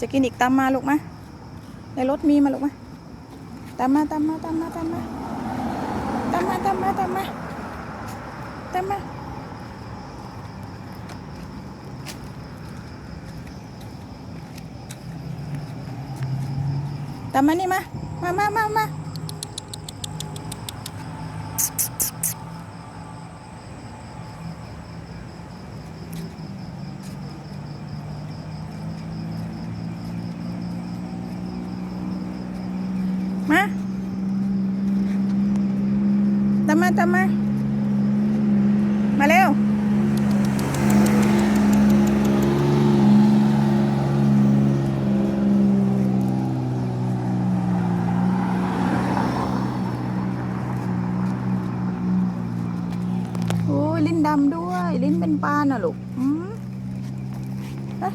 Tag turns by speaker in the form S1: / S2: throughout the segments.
S1: จะกินอีกตามมาลูกมาในรถมีมาลูกมาตามมาตามมาตามมาตามมาตามมาตามมาตามมาตามมาตามมานี่มามามามามา มาตามมาตามมา มาเร็ว โอ้ย ลิ้นดำด้วย ลิ้นเป็นปลาน่ะลูก อืมเอ๊ะ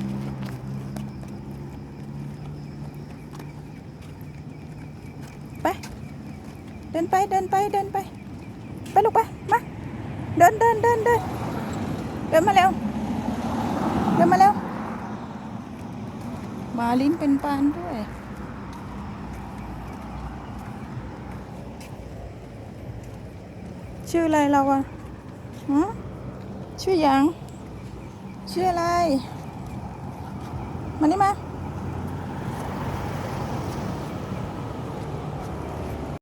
S1: ไป เดินไปเดินไปเดินไป ไปลูกไปมาเดินเดินเดินเดินเดินมาเร็วเดินมาเร็วมาลิ้นเป็นปานด้วยชื่ออะไรเราอะฮะชื่อหยัง ชื่ออะไร มานี่มา